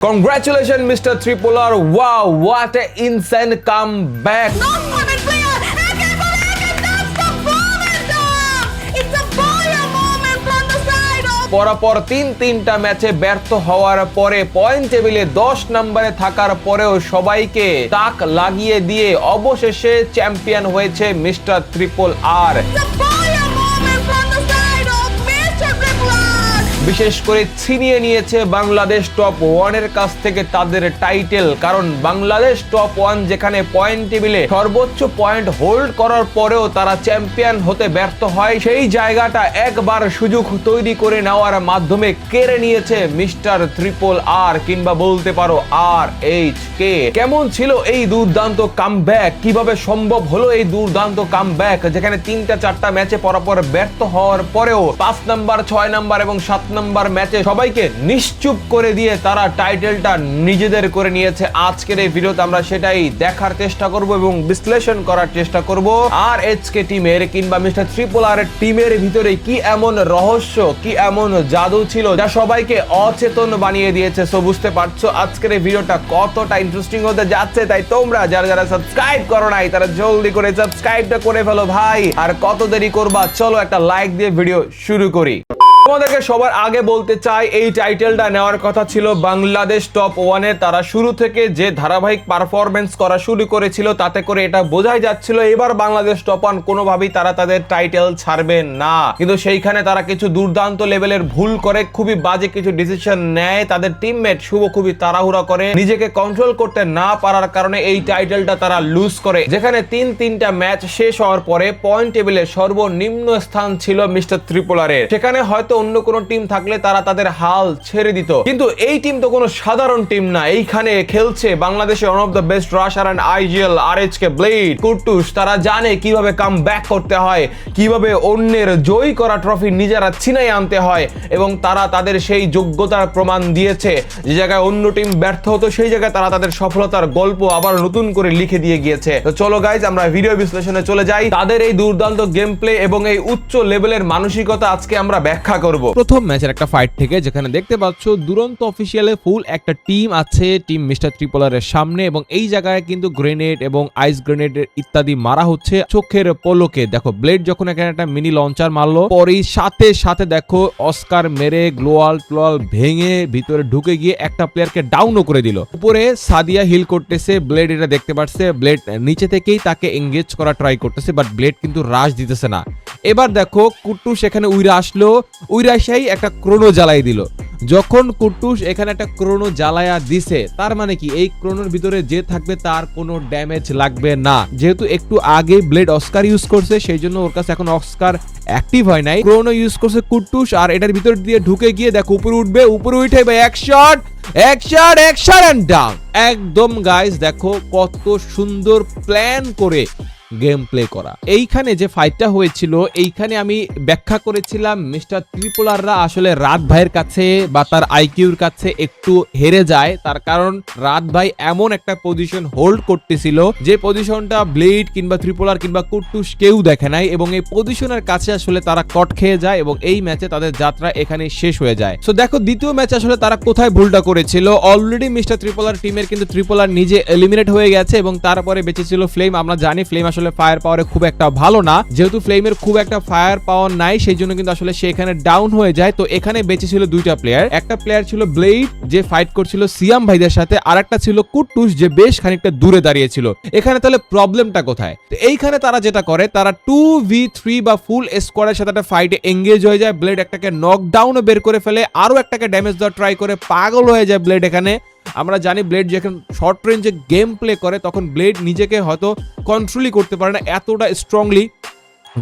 Congratulations, Mr. Tripolar. Wow, what an insane comeback. Non-moment player! Eken for Eken! That's the momentum! It's a fire moment from the side of পরপর তিন তিনটা ম্যাচে ব্যর্থ হওয়ার পরে point টেবিলে দশ নম্বরে থাকার পরেও সবাইকে তাক লাগিয়ে দিয়ে অবশেষে চ্যাম্পিয়ন হয়েছে মিস্টার ট্রিপল আর বিশেষ করে ছিনিয়ে নিয়েছে বাংলাদেশ টপ ওয়ানের কাছ থেকে তাদের টাইটেল। কারণ বাংলাদেশ টপ ওয়ান যেখানে পয়েন্ট টেবিলে সর্বোচ্চ পয়েন্ট হোল্ড করার পরেও তারা চ্যাম্পিয়ন হতে ব্যর্থ হয়, সেই জায়গাটা একবার সুযোগ তৈরি করে নেওয়ার মাধ্যমে কেড়ে নিয়েছে মিস্টার ত্রিপল আর কিংবা বলতে পারো আর এইচ কে। কেমন ছিল এই দুর্দান্ত কামব্যাক? কীভাবে সম্ভব হলো এই দুর্দান্ত কামব্যাক? যেখানে তিনটা চারটা ম্যাচে পরপর ব্যর্থ হওয়ার পরেও পাঁচ নাম্বার, ছয় নাম্বার এবং সাত নাম্বার ম্যাচে সবাইকে নিশ্চুপ করে দিয়ে তারা টাইটেলটা নিজেদের করে নিয়েছে। আজকের এই ভিডিওতে আমরা সেটাই দেখার চেষ্টা করব এবং বিশ্লেষণ করার চেষ্টা করব। আর এইচ কে টিমের কিংবা মিস্টার ট্রিপল আর টিমের ভিতরে কি এমন রহস্য, কি এমন জাদু ছিল যা সবাইকে অচেতন বানিয়ে দিয়েছে, সো বুঝতে পারছ আজকের এই ভিডিওটা কতটা ইন্টারেস্টিং হতে যাচ্ছে, তাই তোমরা যারা যারা সাবস্ক্রাইব করো নাই, তারা জলদি করে সাবস্ক্রাইবটা করে ফেলো ভাই। আর কত দেরি করবা, চলো একটা লাইক দিয়ে ভিডিও শুরু করি। তোমাদেরকে সবার আগে বলতে চাই, এই টাইটেলটা নেওয়ার কথা ছিল বাংলাদেশ টপ ওয়ানে তারা শুরু থেকে যে ধারাবাহিক পারফরমেন্স করা শুরু করেছিল, তাতে করে এটা বোঝাই যাচ্ছিল এবার বাংলাদেশ টপ ওয়ান কোনোভাবেই তারা তাদের টাইটেল ছাড়বে না। কিন্তু সেইখানে তারা কিছু দুর্দান্ত লেভেলের ভুল করে, খুবই বাজে কিছু ডিসিশন নেয়। তাদের টিমমেট শুভ খুবই তাড়াহুড়া করে, নিজেকে কন্ট্রোল করতে না পারার কারণে এই টাইটেলটা তারা লুজ করে। যেখানে তিন তিনটা ম্যাচ শেষ হওয়ার পরে পয়েন্ট টেবিলে সর্বনিম্ন স্থান ছিল মিস্টার ত্রিপোলারের। সেখানে হয়তো অন্য কোনো টিম থাকলে তারা তাদের হাল ছেড়ে দিত। কিন্তু এই টিম তো কোনো সাধারণ টিম না। এইখানে খেলছে বাংলাদেশের one of the best rusher and IGL R H blade কুটুস তারা জানে কীভাবে কাম ব্যাক করতে হয়, কীভাবে অন্যের জয়ী করা ট্রফি নিজেরা ছিনাই আনতে হয়, এবং তারা তাদের সেই যোগ্যতার প্রমাণ দিয়েছে। যে জায়গায় অন্য টিম ব্যর্থ হতো, সেই জায়গায় তারা তাদের সফলতার গল্প আবার নতুন করে লিখে দিয়ে গিয়েছে। তো চলো গাইজ আমরা ভিডিও বিশ্লেষণে চলে যাই। তাদের এই দুর্দান্ত গেম প্লে এবং এই উচ্চ লেভেলের মানসিকতা আজকে আমরা ব্যাখ্যা করব। প্রথম ম্যাচের একটা ফাইট থেকে যেখানে দেখতে পাচ্ছ দুরন্ত অফিসিয়ালে ফুল একটা টিম আছে টিম মিস্টার ত্রিপোলারের সামনে এবং এই জায়গায় কিন্তু গ্রেনেড এবং আইস গ্রেনেড ইত্যাদি মারা হচ্ছে চোখের পলকে। দেখো ব্লেড যখন এখানে একটা মিনি লঞ্চার মারলো, পরেই সাথে সাথে দেখো অস্কার মেরে গ্লোয়াল টোয়াল ভেঙে ভিতরে ঢুকে গিয়ে একটা প্লেয়ারকে ডাউনও করে দিল। উপরে সাদিয়া হিল করতেছে ব্লেড এটা দেখতে পাচ্ছে ব্লেড নিচে থেকেই তাকে এঙ্গেজ করা ট্রাই করতেছে বাট ব্লেড কিন্তু রাশ দিতেছে না। এবার দেখো কুট্টু সেখানে উইরা আসলো। উইরা সেই একটা ক্রোনো জ্বালাই দিল। যখন কুট্টুস এখানে একটা ক্রোনো জ্বালায়া দিছে, তার মানে কি? এই ক্রোনোর ভিতরে যে থাকবে তার কোনো ড্যামেজ লাগবে না। যেহেতু একটু আগে ব্লেড অস্কার ইউজ করছে, সেই জন্য ওর কাছে এখন অস্কার অ্যাক্টিভ হয় নাই। ক্রোনো ইউজ করছে কুট্টুস আর এটার ভিতর দিয়ে ঢুকে গিয়ে দেখো উপরে উঠবে, উপরে উঠে ভাই এক শট এক শট এক শট এন্ড ডাউন একদম গাইস দেখো কত সুন্দর প্ল্যান করে গেম প্লে করা। এইখানে যে ফাইটটা হয়েছিল, এইখানে আমি ব্যাখ্যা করেছিলাম মিস্টার ত্রিপোলাররা আসলে রাত ভাইয়ের কাছে বা তার আইকিউর কাছে একটু হেরে যায়। তার কারণ রাত ভাই এমন একটা পজিশন হোল্ড করতেছিল, যে পজিশনটা ব্লেড কিংবা ত্রিপোলার কিংবা কুট্টুস কেউ দেখে নাই এবং এই পজিশনের কাছে আসলে তারা কট খেয়ে যায় এবং এই ম্যাচে তাদের যাত্রা এখানে শেষ হয়ে যায়। সো দেখো, দ্বিতীয় ম্যাচ আসলে তারা কোথায় ভুলটা করেছিল? অলরেডি মিস্টার ত্রিপোলার টিমের কিন্তু ত্রিপোলার নিজে এলিমিনেট হয়ে গেছে এবং তারপরে বেঁচেছিল ফ্লেম আমরা জানি ফ্লেম আসলে ফায়ার পাওয়ারে খুব একটা ভালো না। যেহেতু ফ্লেমের খুব একটা ফায়ার পাওয়ার নাই, সেই জন্য কিন্তু আসলে সে এখানে ডাউন হয়ে যায়। তো এখানে বেঁচে ছিল দুইটা প্লেয়ার একটা প্লেয়ার ছিল ব্লেড যে ফাইট করছিল সিয়াম ভাইদের সাথে। আর একটা ছিল কুট্টুস যে বেশ খানিকটা দূরে দাঁড়িয়েছিল। এখানে তাহলে প্রবলেমটা কোথায়? তো এইখানে তারা যেটা করে, তারা টু ভি থ্রি বা ফুল স্কোয়াডের সাথে একটা ফাইটে এঙ্গেজ হয়ে যায়। ব্লেড একটাকে নকডাউনও বের করে ফেলে। আরও একটাকে ড্যামেজ দেওয়ার ট্রাই করে পাগল হয়ে যায় ব্লেড এখানে। আমরা জানি ব্লেড যখন শর্ট রেঞ্জে গেম প্লে করে, তখন ব্লেড নিজেকে হয়তো কন্ট্রোলই করতে পারে না, এতটা স্ট্রংলি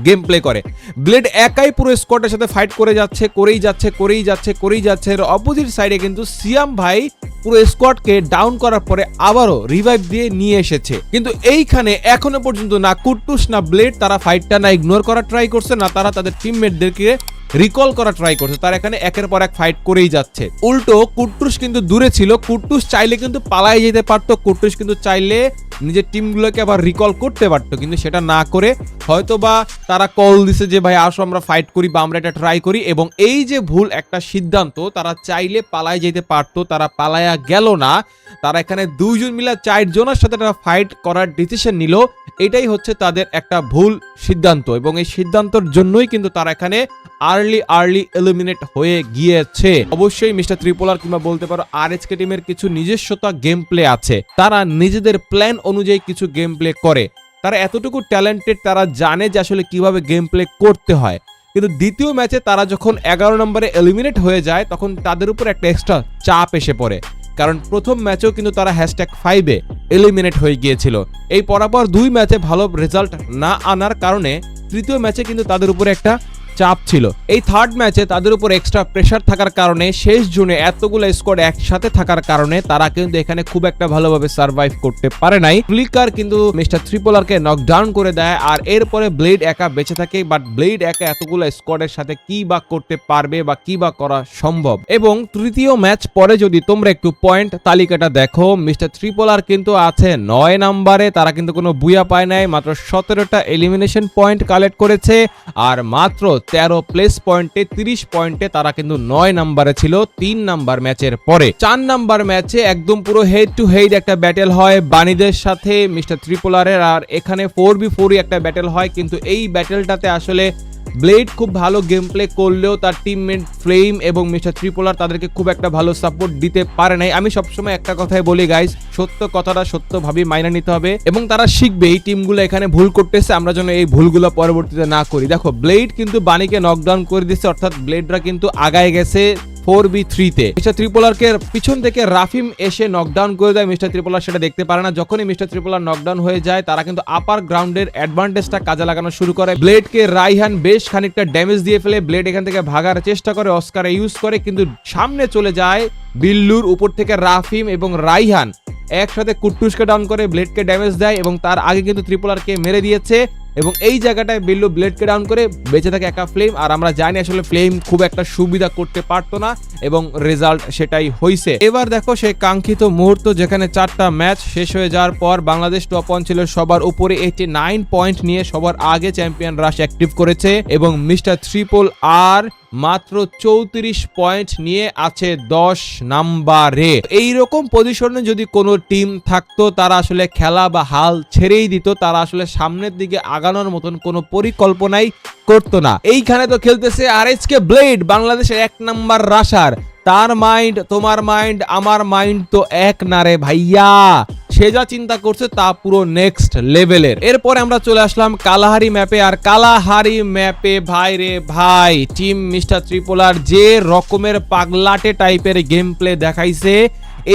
গেম প্লে করে। ব্লেড একাই পুরো স্কোয়াডের সাথে ফাইট করে যাচ্ছে, করেই যাচ্ছে করেই যাচ্ছে করেই যাচ্ছে। অপোজিট সাইডে কিন্তু সিয়াম ভাই পুরো স্কোয়াডকে ডাউন করার পরে আবারও রিভাইভ দিয়ে নিয়ে এসেছে। কিন্তু এইখানে এখনও পর্যন্ত না কুট্টুস না ব্লেড তারা ফাইটটা না ইগনোর করার ট্রাই করছে, না তারা তাদের টিমমেটদেরকে রিকল করা ট্রাই করছে। তার এখানে একের পর এক ফাইট করেই যাচ্ছে। উল্টো কুট্টুস কিন্তু দূরে ছিল কুট্টুস চাইলে কিন্তু পালাই যেতে পারতো কুট্টুস কিন্তু চাইলে নিজের টিমগুলোকে আবার রিকল করতে পারতো, কিন্তু সেটা না করে হয়তো বা তারা কল দিছে যে, ভাই, আসো আমরা ফাইট করি বা আমরা এটা ট্রাই করি। এবং এই যে ভুল একটা সিদ্ধান্ত, তারা চাইলে পালায় যেতে পারতো, তারা পালায়া পায়া গেল না, তারা এখানে দুইজন মিলে চারজনের সাথে একটা ফাইট করার ডিসিশন নিল। এটাই হচ্ছে তাদের একটা ভুল সিদ্ধান্ত এবং এই সিদ্ধান্তর জন্যই কিন্তু তারা এখানে আর্লি আর্লি এলিমিনেট হয়ে গিয়েছে। অবশ্যই মিস্টার ত্রিপোলার কিংবা বলতে পারো আর এস টিমের কিছু নিজস্বতা গেম প্লে আছে। তারা নিজেদের প্ল্যান অনুযায়ী কিছু গেম প্লে করে। তারা এতটুকু ট্যালেন্টেড তারা জানে যে আসলে কীভাবে গেম প্লে করতে হয়। কিন্তু দ্বিতীয় ম্যাচে তারা যখন এগারো নম্বরে এলিমিনেট হয়ে যায়, তখন তাদের উপর একটা এক্সট্রা চাপ এসে পড়ে। কারণ প্রথম ম্যাচেও কিন্তু তারা হ্যাশট্যাগ ফাইভে এলিমিনেট হয়ে গিয়েছিল। এই পরাপর দুই ম্যাচে ভালো রেজাল্ট না আনার কারণে তৃতীয় ম্যাচে কিন্তু তাদের উপরে একটা চাপ ছিল। এই থার্ড ম্যাচে তাদের উপর এক্সট্রা প্রেশার থাকার কারণে শেষ জুনে এতগুলো স্কোয়াড একসাথে থাকার কারণে তারা কিন্তু এখানে খুব একটা ভালোভাবে সার্ভাইভ করতে পারে নাই। ফ্লিকার কিন্তু মিস্টার ত্রিপোলারকে নকডাউন করে দেয় আর এরপরে ব্লেড একা বেঁচে থাকে বাট ব্লেড একা এতগুলো স্কোয়াডের সাথে কি বা করতে পারবে বা কি বা করা সম্ভব? এবং তৃতীয় ম্যাচ পরে যদি তোমরা একটু পয়েন্ট তালিকাটা দেখো মিস্টার ত্রিপোলার কিন্তু আছে নয় নাম্বারে, তারা কিন্তু কোনো বুয়া পায় নাই, মাত্র সতেরোটা এলিমিনেশন পয়েন্ট কালেক্ট করেছে, আর মাত্র তেরো প্লেস পয়েন্টে তিরিশ পয়েন্টে তারা কিন্তু নয় নাম্বারে ছিল, তিন নাম্বার ম্যাচের পরে। চার নাম্বার ম্যাচে একদম পুরো হেড টু হেড একটা ব্যাটেল হয় বাণীদের সাথে মিস্টার ত্রিপোলারের আর এখানে ফোর বি ফোরই একটা ব্যাটেল হয়, কিন্তু এই ব্যাটেলটাতে আসলে ব্লেড খুব ভালো গেম প্লে করলেও তার টিমমেট ফ্লেম এবং মিস্টার ত্রিপোলার তাদেরকে খুব একটা ভালো সাপোর্ট দিতে পারে নাই। আমি সবসময় একটা কথাই বলি গাইজ সত্য কথাটা সত্যভাবে মাইনা নিতে হবে এবং তারা শিখবে এই টিমগুলো এখানে ভুল করতেছে, আমরা যেন এই ভুলগুলো পরবর্তীতে না করি। দেখো ব্লেড কিন্তু বাণীকে নকডাউন করে দিচ্ছে অর্থাৎ ব্লেডরা কিন্তু আগায় গেছে। ফোর বি থ্রিতে। মিস্টার ত্রিপোলারকে পিছন থেকে রাফিম এসে নকডাউন করে দেয়। মিস্টার ত্রিপোলার সেটা দেখতে পারে না। যখনই মিস্টার ত্রিপোলার নকডাউন হয়ে যায়, তারা কিন্তু আপার গ্রাউন্ডের অ্যাডভান্টেজটা কাজে লাগানো শুরু করে। ব্লেডকে রাইহান বেশ খানিকটা ড্যামেজ দিয়ে ফেলে। ব্লেড এখান থেকে ভাগার চেষ্টা করে অস্কারে ইউজ করে, কিন্তু সামনে চলে যায় বিল্লুর উপর থেকে রাফিম এবং রাইহান একসাথে কুট্টুসকে ডাউন করে ব্লেডকে ড্যামেজ দেয় এবং তার আগে কিন্তু ত্রিপোলারকে মেরে দিয়েছে। এবং এই জায়গাটায় বিল্লু ব্লেডকে ডাউন করে বেঁচে থাকে একা ফ্লেম আর আমরা জানি আসলে ফ্লেম খুব একটা সুবিধা করতে পারতো না এবং রেজাল্ট সেটাই হয়েছে এবার দেখো সেই কাঙ্ক্ষিত মুহূর্ত যেখানে চারটা ম্যাচ শেষ হয়ে যাওয়ার পর বাংলাদেশ টপ ওয়ান ছিল সবার উপরে এইটি নাইন পয়েন্ট নিয়ে সবার আগে চ্যাম্পিয়ন রাশ অ্যাক্টিভ করেছে এবং মিস্টার ত্রিপল আর মাত্র চৌত্রিশ পয়েন্ট নিয়ে আছে দশ নাম্বারে। এইরকম পজিশনে যদি কোনো টিম থাকতো, তারা আসলে খেলা বা হাল ছেড়েই দিত, তারা আসলে সামনের দিকে আগানোর মতন কোনো পরিকল্পনাই করতো না। এইখানে তো খেলতেছে আর কে ব্লেড বাংলাদেশের এক নাম্বার রাশার তার মাইন্ড তোমার মাইন্ড আমার মাইন্ড তো এক না রে ভাইয়া। সে যা চিন্তা করছে তা পুরো নেক্সট লেভেলের এরপরে আমরা চলে আসলাম কালাহারি ম্যাপে আর কালাহারি ম্যাপে ভাই রে ভাই টিম মিস্টার ত্রিপোলার যে রকমের পাগলাটে টাইপের গেম প্লে দেখাইছে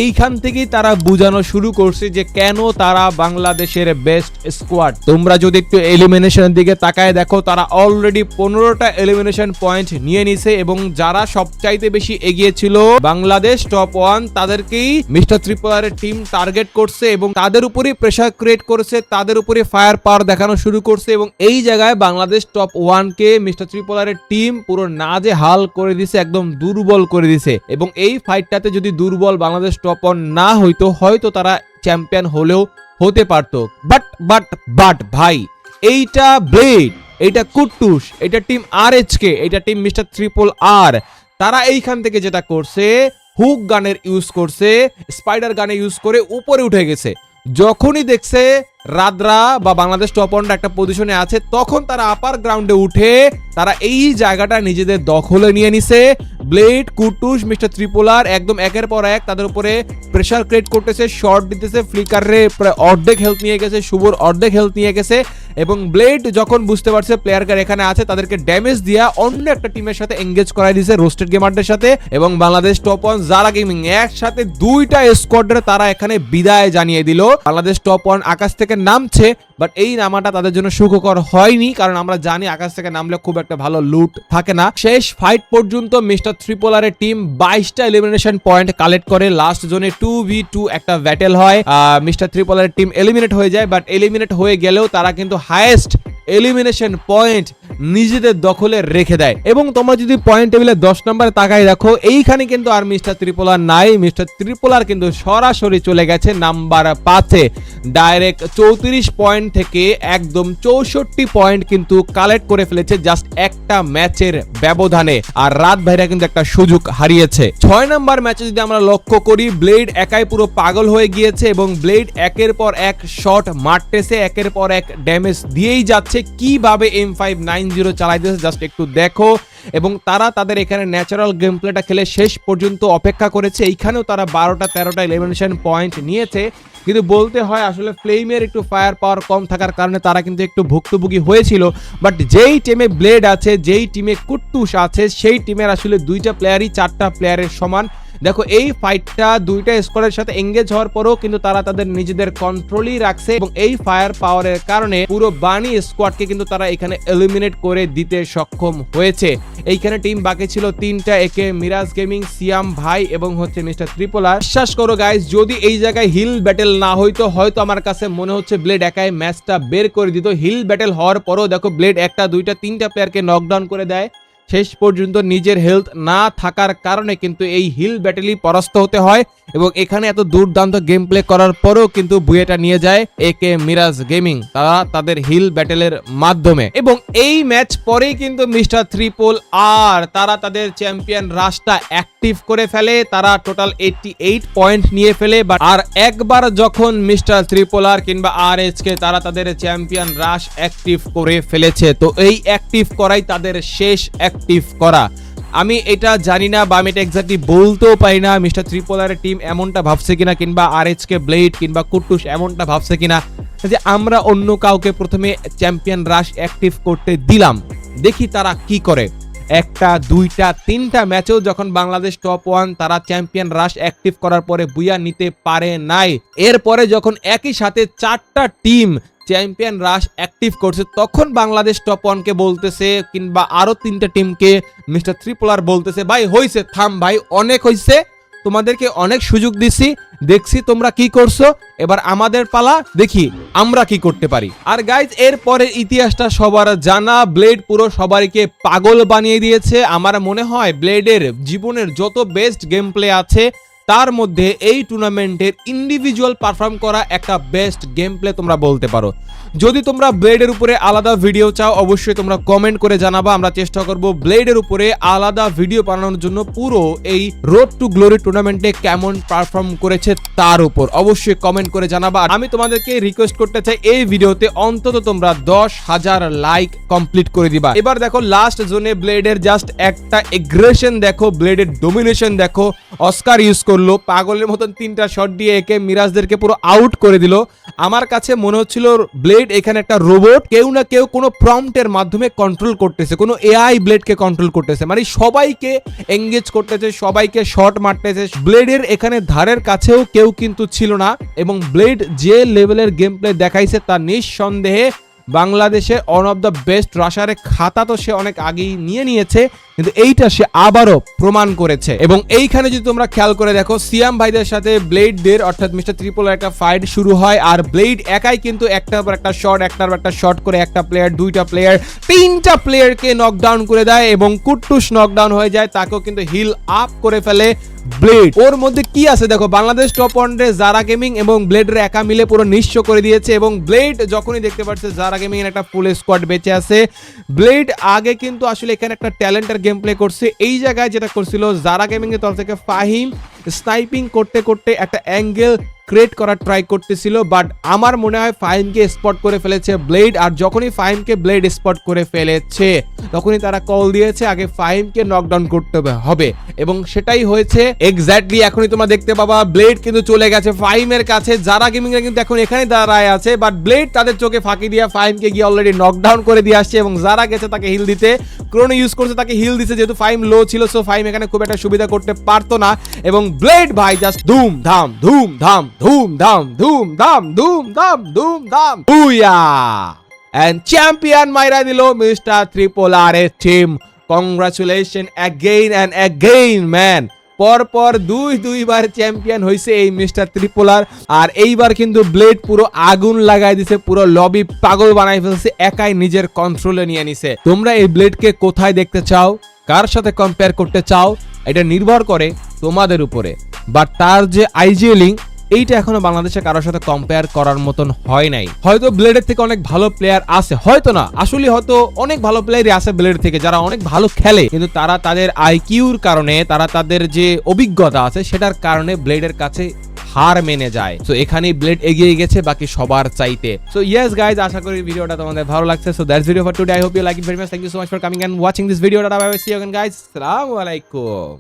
এইখান থেকেই তারা বোঝানো শুরু করছে যে কেন তারা বাংলাদেশের বেস্ট স্কোয়াড তোমরা যদি একটু এলিমিনেশনের দিকে তাকায় দেখো, তারা অলরেডি পনেরোটা এলিমিনেশন পয়েন্ট নিয়ে নিছে এবং যারা সবচাইতে বেশি এগিয়ে ছিল বাংলাদেশ টপ ওয়ান তাদেরকেই মিস্টার ত্রিপুরারের টিম টার্গেট করছে এবং তাদের উপরেই প্রেশার ক্রিয়েট করেছে, তাদের উপরে ফায়ার পাওয়ার দেখানো শুরু করছে এবং এই জায়গায় বাংলাদেশ টপ ওয়ানকে মিস্টার ত্রিপুরারের টিম পুরো নাজে হাল করে দিছে, একদম দুর্বল করে দিছে। এবং এই ফাইটটাতে যদি দুর্বল বাংলাদেশ টপ না হইতো, হয়তো তারা চ্যাম্পিয়ন হলেও হতে পারত। বাট বাট বাট ভাই, এইটা ব্লেড, এইটা কুট্টুস এটা টিম আর কে এটা টিম মিস্টার ত্রিপল আর। তারা এইখান থেকে যেটা করছে, হুক গানের ইউজ করছে স্পাইডার গানে ইউজ করে উপরে উঠে গেছে। যখনই দেখছে রাদরা বা বাংলাদেশ টপ অন্ডার একটা পজিশনে আছে, তখন তারা আপার গ্রাউন্ডে উঠে তারা এই জায়গাটা নিজেদের দখলে নিয়ে নিছে। ব্লেড কুটুস, মিস্টার ত্রিপোলার একদম একের পর এক তাদের উপরে প্রেশার ক্রিয়েট করতেছে শর্ট দিতেছে ফ্লিকারে প্রায় অর্ধেক হেলথ নিয়ে গেছে, শুভর অর্ধেক হেলথ নিয়ে গেছে। এবং ব্লেড যখন বুঝতে পারছে প্লেয়ারকার এখানে আছে, তাদেরকে ড্যামেজ দিয়া অন্য একটা টিমের সাথে এঙ্গেজ করাই দিছে রোস্টেড গেমারদের সাথে এবং Bangladesh top one Zara gaming একসাথে দুইটা স্কোয়াডের তারা এখানে বিদায় জানিয়ে দিল। বাংলাদেশ টপ ওয়ান আকাশ থেকে নামছে বাট এই নামাটা তাদের জন্য সুখকর হয়নি, কারণ আমরা জানি আকাশ থেকে নামলে খুব একটা ভালো লুট থাকে না। শেষ ফাইট পর্যন্ত মিস্টার ত্রিপোলারের টিম বাইশটা এলিমিনেশন পয়েন্ট কালেক্ট করে লাস্ট জোনে টু ভি টু একটা ব্যাটেল হয়। মিস্টার ত্রিপোলারের টিম এলিমিনেট হয়ে যায় বাট এলিমিনেট হয়ে গেলেও তারা কিন্তু হায়েস্ট এলিমিনেশন পয়েন্ট নিজেদের দখলে রেখে দেয়। এবং তোমরা যদি পয়েন্ট টেবিলে দশ নম্বরে তাকাই রাখো এইখানে কিন্তু আর মিস্টার ত্রিপোলার নাই। মিস্টার ত্রিপোলার কিন্তু সরাসরি চলে গেছে নাম্বার পাঁচে। ডাইরেক্ট চৌত্রিশ পয়েন্ট থেকে একদম চৌষট্টি পয়েন্ট কিন্তু কালেক্ট করে ফেলেছে জাস্ট একটা ম্যাচের ব্যবধানে। আর রাত ভাইরা কিন্তু একটা সুযোগ হারিয়েছে। ছয় নম্বর ম্যাচে যদি আমরা লক্ষ্য করি ব্লেড একাই পুরো পাগল হয়ে গিয়েছে এবং ব্লেড একের পর এক শট মারতেছে, একের পর এক ড্যামেজ দিয়েই যাচ্ছে। কীভাবে এম ফাইভ নাইন জিরো চালাইতেছে জাস্ট একটু দেখো। এবং তারা তাদের এখানে ন্যাচারাল গেম প্লেটা খেলে শেষ পর্যন্ত অপেক্ষা করেছে। এইখানেও তারা বারোটা, তেরোটা ইলেভেনশন পয়েন্ট নিয়েছে। কিন্তু বলতে হয় আসলে ফ্লেমের একটু ফায়ার পাওয়ার কম থাকার কারণে তারা কিন্তু একটু ভুক্তভোগী হয়েছিল। বাট যেই টিমে ব্লেড আছে, যেই টিমে কুট্টুস আছে, সেই টিমের আসলে দুইটা প্লেয়ারই চারটা প্লেয়ারের সমান। দেখো, এই ফাইটটা দুইটা স্কোয়াডের সাথে এঙ্গেজ হওয়ার পরও কিন্তু তারা তাদের নিজেদের কন্ট্রোলই রাখছে এবং এই ফায়ার পাওয়ারের কারণে পুরো বানি স্কোয়াডকে কিন্তু তারা এখানে এলিমিনেট করে দিতে সক্ষম হয়েছে। এইখানে টিম বাকি ছিল তিনটা, একে মিরাজ গেমিং সিয়াম ভাই এবং হচ্ছে মিস্টার ত্রিপোলা। বিশ্বাস করো গাইজ যদি এই জায়গায় হিল ব্যাটেল না হইতো, হয়তো আমার কাছে মনে হচ্ছে ব্লেড একাই ম্যাচটা বের করে দিত। হিল ব্যাটেল হওয়ার পরও দেখো ব্লেড একটা, দুইটা, তিনটা প্লেয়ারকে নকডাউন করে দেয়। শেষ পর্যন্ত নিজের হেলথ না থাকার কারণে কিন্তু এই হিল ব্যাটেলই পরাস্ত হতে হয় এবং এখানে এত দুর্দান্ত গেম প্লে করার পরেও কিন্তু বুয়েটা নিয়ে যায় একে মিরাজ গেমিং তারা তাদের হিল ব্যাটেলের মাধ্যমে। এবং এই ম্যাচ পরেই কিন্তু মিস্টার ত্রিপোল আর তারা তাদের চ্যাম্পিয়ন রাশটা অ্যাক্টিভ করে ফেলে, তারা টোটাল এইটটি এইট পয়েন্ট নিয়ে ফেলে বাট আর একবার যখন মিস্টার ত্রিপল আর কিংবা আর কে তারা তাদের চ্যাম্পিয়ন রাশ অ্যাক্টিভ করে ফেলেছে, তো এই অ্যাক্টিভ করাই তাদের শেষ অ্যাক্টিভ করা। আমি এটা জানি না বা আমি এটা এক্স্যাক্টলি বলতেও পারি না, মিস্টার ত্রিপোলারের টিম এমনটা ভাবছে কিনা কিংবা আর এইচ কে ব্লেড কিংবা কুট্টুস এমনটা ভাবছে কিনা, যে আমরা অন্য কাউকে প্রথমে চ্যাম্পিয়ন রাশ অ্যাক্টিভ করতে দিলাম। দেখি তারা কি করে। একটা, দুইটা, তিনটা ম্যাচেও যখন বাংলাদেশ টপ ওয়ান তারা চ্যাম্পিয়ন রাশ অ্যাক্টিভ করার পরে বুয়া নিতে পারে নাই। এরপরে যখন একই সাথে চারটা টিম চ্যাম্পিয়ন রাশ অ্যাক্টিভ করছে। তখন বাংলাদেশ টপ ওয়ানকে বলতেছে কিংবা আরও তিনটা টিমকে মিস্টার ত্রিপোলার বলতেছে, ভাই, হইছে, থাম ভাই, অনেক হইছে, তোমাদেরকে অনেক সুযোগ দিছি, দেখছি তোমরা কি করছ, এবার আমাদের পালা, দেখি আমরা কি করতে পারি। আর গাইজ এর পরের ইতিহাসটা সবার জানা ব্লেড পুরো সবাইকে পাগল বানিয়ে দিয়েছে। আমার মনে হয় ব্লেডের জীবনের যত বেস্ট গেম প্লে আছে তার মধ্যে এই টুর্নামেন্টের ইন্ডিভিজুয়াল পারফর্ম করা একটা বেস্ট গেম প্লে তোমরা বলতে পারো। যদি তোমরা ব্লেডের উপরে আলাদা ভিডিও চাও, অবশ্যই তোমরা কমেন্ট করে জানাবা। আমরা চেষ্টা করব ব্লেডের উপরে আলাদা ভিডিও বানানোর জন্য পুরো এই রোড টু গ্লোরি টুর্নামেন্টে কেমন পারফর্ম করেছে তার উপর। অবশ্যই কমেন্ট করে জানাবা। আমি তোমাদেরকে রিকোয়েস্ট করতে চাই, এই ভিডিওতে অন্তত তোমরা দশ হাজার লাইক কমপ্লিট করে দিবা। এবার দেখো লাস্ট জোনে ব্লেডের জাস্ট একটা এগ্রেশন দেখো ব্লেডের ডোমিনেশন দেখো অস্কার ইউজ করল, পাগলের মতন তিনটা শট দিয়ে একে মিরাজদেরকে পুরো আউট করে দিল। আমার কাছে মনে হচ্ছিল ব্লেড এখানে একটা রোবট কেউ না কেউ কোনো প্রম্পটের মাধ্যমে কন্ট্রোল করতেছে, কোনো এআই ব্লেডকে কন্ট্রোল করতেছে। মানে সবাইকে এঙ্গেজ করতেছে, সবাইকে শট মারতেছে। ব্লেডের এখানে ধারের কাছেও কেউ কিন্তু ছিল না এবং ব্লেড যে লেভেলের গেম প্লে দেখাইছে তা নিঃসন্দেহে বাংলাদেশের ওয়ান অফ দ্য বেস্ট রাশারের খাতা তো সে অনেক আগেই নিয়ে নিয়েছে। কিন্তু এইটা সে আবারও প্রমাণ করেছে। এবং এইখানে যদি তোমরা খেয়াল করে দেখো, সিয়াম ভাইদের সাথে ব্লেডদের অর্থাৎ মিস্টার ত্রিপল একটা ফাইট শুরু হয়, আর ব্লেড একাই কিন্তু একটার পর একটা শট, একটার পর একটা শট করে একটা প্লেয়ার, দুইটা প্লেয়ার, তিনটা প্লেয়ারকে নকডাউন করে দেয় এবং কুট্টুস নকডাউন হয়ে যায়, তাকেও কিন্তু হিল আপ করে ফেলে ব্লেড। ওর মধ্যে কি আছে দেখো, বাংলাদেশ টপ ওয়ানে জারা গেমিং এবং ব্লেডের একা মিলে পুরো নিঃস্ব করে দিয়েছে এবং ব্লেড যখনই দেখতে পাচ্ছে জারা গেমিং এর একটা ফুল স্কোয়াড বেঁচে আছে। ব্লেড আগে কিন্তু আসলে এখানে একটা ট্যালেন্টের গেম প্লে করছে। এই জায়গায় যেটা করছিল জারা গেমিংয়ের তরফ থেকে ফাহিম স্নাইপিং করতে করতে একটা অ্যাঙ্গেল ক্রিয়েট করার ট্রাই করতেছিল বাট আমার মনে হয় ফাহিমকে স্পট করে ফেলেছে ব্লেড আর যখনই ফাহিমকে ব্লেড স্পট করে ফেলেছে, তখনই তারা কল দিয়েছে, আগে ফাহিমকে নকডাউন করতে হবে- এবং সেটাই হয়েছে এক্স্যাক্টলি এখনই তোমরা দেখতে পাবা ব্লেড কিন্তু চলে গেছে ফাহিমের কাছে যারা গেমিং এর কিন্তু এখন এখানে দাঁড়ায় আছে বাট ব্লেড তাদের চোখে ফাঁকি দিয়ে ফাহিমকে গিয়ে অলরেডি নকডাউন করে দিয়ে আসছে, এবং যারা গেছে তাকে হিল দিতে। ক্রোনো ইউজ করছে, তাকে হিল দিছে, যেহেতু ফাইম লো ছিল সো ফাইম এখানে খুব একটা সুবিধা করতে পারতো না, এবং ব্লেড ভাই জাস্ট ধুম ধাম ধুম ধাম ধুম ধাম ধুম ধাম ধুম ধাম ধুম ধাম বুয়া এন্ড চ্যাম্পিয়ন মাইরা দিল Mister ত্রিপোলারের team congratulation again and again man পরপর দুই, দুইবার চ্যাম্পিয়ন হয়েছে এই মিস্টার ত্রিপোলার আর এইবার কিন্তু ব্লেড পুরো আগুন লাগাই দিছে, পুরো লবি পাগল বানাই ফেলছে, একাই নিজের কন্ট্রোলে নিয়ে নিছে। তোমরা এই ব্লেডকে কোথায় দেখতে চাও, কার সাথে কম্পেয়ার করতে চাও, এটা নির্ভর করে তোমাদের উপরে। বাট তার যে আইজিএলিং এইটা এখনও বাংলাদেশে কারোর সাথে কম্পেয়ার করার মতন হয় নাই। হয়তো ব্লেডের থেকে অনেক ভালো প্লেয়ার আছে, হয়তো না। আসলে হয়তো অনেক ভালো প্লেয়ারই আছে ব্লেড থেকে, যারা অনেক ভালো খেলে। কিন্তু তারা তাদের আইকিউর কারণে, তারা তাদের যে অভিজ্ঞতা আছে, সেটার কারণে ব্লেডের কাছে হার মেনে যায়। তো এখানে ব্লেড এগিয়ে গেছে, বাকি সবার চাইতে। সো ইয়েস গাইজ আশা করি ভিডিওটা তোমাদের ভালো লাগছে। So that's video for today I hope you like it very much thank you so much for coming and watching this video see you guys আসসালামু আলাইকুম